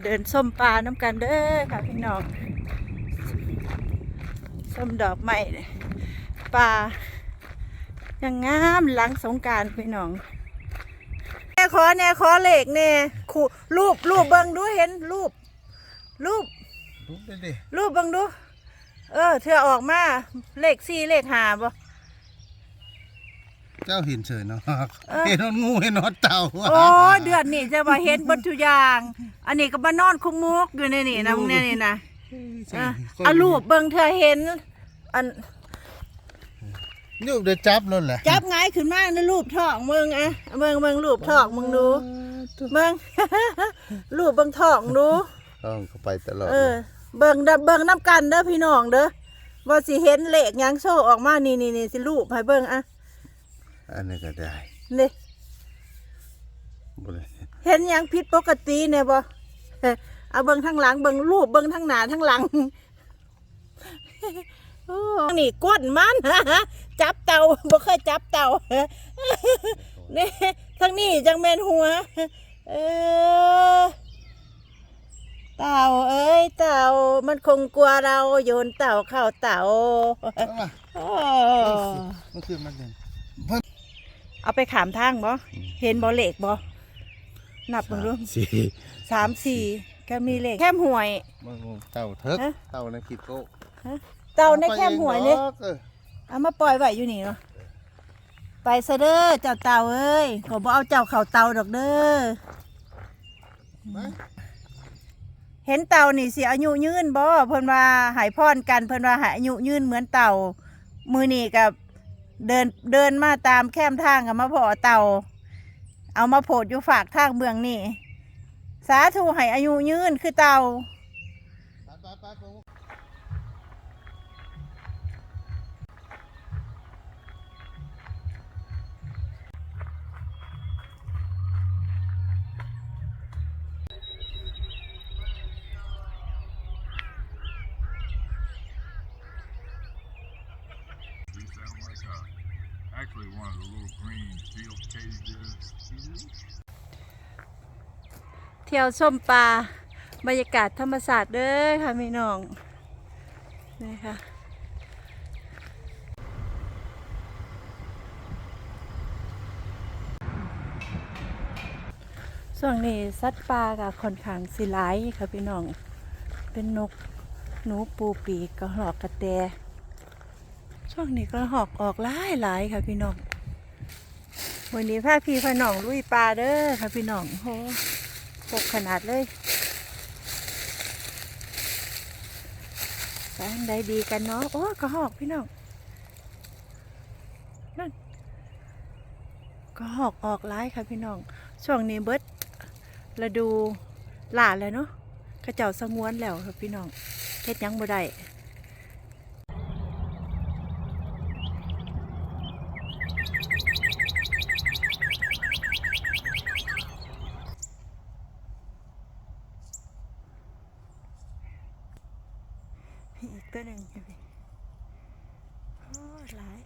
เดินส้มปลาน้ำกันเด้อค่ะพี่น้องส้มดอกไม้ปลายังงามหลังสงการพี่น้องแน่ขอแน่ขอเหลขแน่ขู่รูปรูปเบิ่งดูเห็นรูปรูปลุกได้ดิรูปเบิ่งดู เออเธอออกมาเลขสี่เลขหาบ่ เจ้าเห็นเฉยเนาะเออเห็นนอนงูเห็นนอนเต่าโอ้เดือนนี้จะว่าเห็นเบนทุกอย่าง อันนี้ก็มานอนคุกมุกอยู่ในนี่นะมึงเนี่ยนี่นะอะเอารูปเบิ่งเธอเห็น อันรูปเดือจับนั่นแหละจับไงายขึ้นมาในรูปทองมึงอะเบิ่งเบิ่งรูปทองมึงดูเบิ่งรูปเบิ่งทองดูต้องเข้าไปตลอดเออเบิ่งเด้อเบิ่งน้ำกันเด้อพี่น้องเด้อว่าสิเห็นเลขหยังโชว์ออกมานี่นี่นี่สิรูปให้เบิ่งอะ อันนี้ก็ได้นี่บ่เลยเห็นหยังผิดปกติเนี่ยบ่เอ้อเอาเบิ่งทางหลังเบิ่งรูปเบิ่งทางหน้าทางหลังโอ้นี่ก้นมันจับเต่าบ่เคยจับเต่านี่ทางนี้จังแม่นหัว เออเต่าเอ้ยเต่ามันคงกลัวเราโยนเต่าเข้าเต่าเอามาโอ้มันคือมันเด่น เอาไปขามทางบ่เห็นบ่เลขบ่นับเบิ่งดูสี่สามสี่ก็มีเลขแคมหวยมันเต่าเถิกฮะเต่าในคิดโก้เต่าในแคมหวยเลยอาไปองดอกออเอามาปล่อยไว้อยู่นี่เนาะไปซะเด้อเจ้าเต่าเอ้ยขอบ่เอาเจ้าเข่าเต่าดอกเด้อไปเห็นเต่านี่สิอายุยืนบ่เพิ่นว่าใหายพรกันเพิ่นว่าใหายอายุยืนเหมือนเต่ามือนี่กับ เดินเดินมาตามแคมทางกับมาพอเต่า เอามาโผดอยู่ฝากทางเมืองนี่ สาธุให้อายุยืนคือเต่า uh, actually one of the little green field cages. เที่ยวชมปลาบรรยากาศธรรมศาสตร์เด้อค่ะพี่น้องนี่ค่ะช่วงนี้สัตว์ป่ากับค่อนข้างสิหลายค่ะพี่น้อง เป็นนกหนูปูปีกกระหอกกระแต ช่วงนี้กระหอกออกหลายหลายค่ะพี่น้อง วันนี้พาพี่พาน้องลุยปลาเด้อค่ะพี่น้องโหปกขนาดเลยไปอันใดดีกันเนาะโอ้กระหอกพี่น้องนั่นกระหอกออกร้ายค่ะพี่น้อง ช่วงนี้เบิดฤดูหลาแล้วเนาะกระเจ้าสงวนแล้วค่ะพี่น้องเฮ็ดยังบ่ได้ อีกตัวหนึ่งใช่ไหมโอ้หลาย